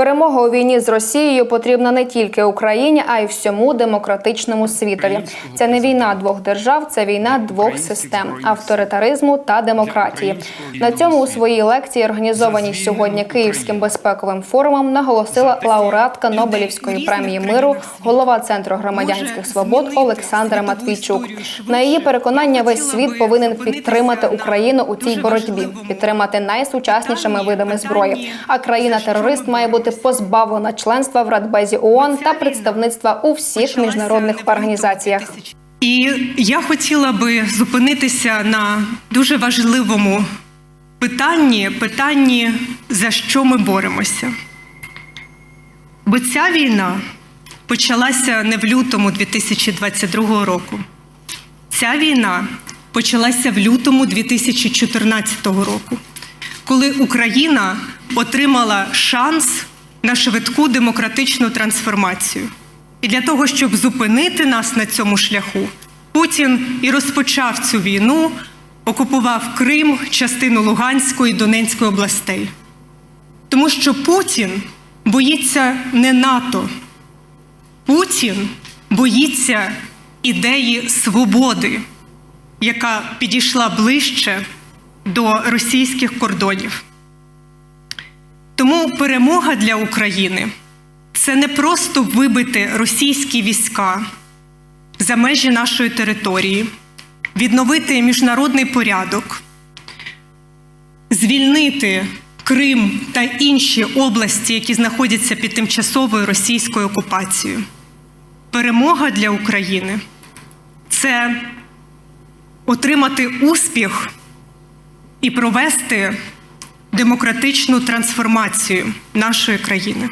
Перемога у війні з Росією потрібна не тільки Україні, а й всьому демократичному світові. Це не війна двох держав, це війна двох систем авторитаризму та демократії. На цьому у своїй лекції, організованій сьогодні Київським безпековим форумом, наголосила лауреатка Нобелівської премії миру, голова центру громадянських свобод Олександра Матвійчук. На її переконання, весь світ повинен підтримати Україну у цій боротьбі, підтримати найсучаснішими видами зброї. А країна-терорист має бути позбавлена членства в Радбезі ООН та представництва у всіх міжнародних організаціях. І я хотіла би зупинитися на дуже важливому питанні, питанні, за що ми боремося. Бо ця війна почалася не в лютому 2022 року. Ця війна почалася в лютому 2014 року, коли Україна отримала шанс на швидку демократичну трансформацію. І для того, щоб зупинити нас на цьому шляху, Путін і розпочав цю війну, окупував Крим, частину Луганської і Донецької областей. Тому що Путін боїться не НАТО, Путін боїться ідеї свободи, яка підійшла ближче до російських кордонів. Тому перемога для України це не просто вибити російські війська за межі нашої території, відновити міжнародний порядок, звільнити Крим та інші області, які знаходяться під тимчасовою російською окупацією. Перемога для України це отримати успіх і провести демократичну трансформацію нашої країни.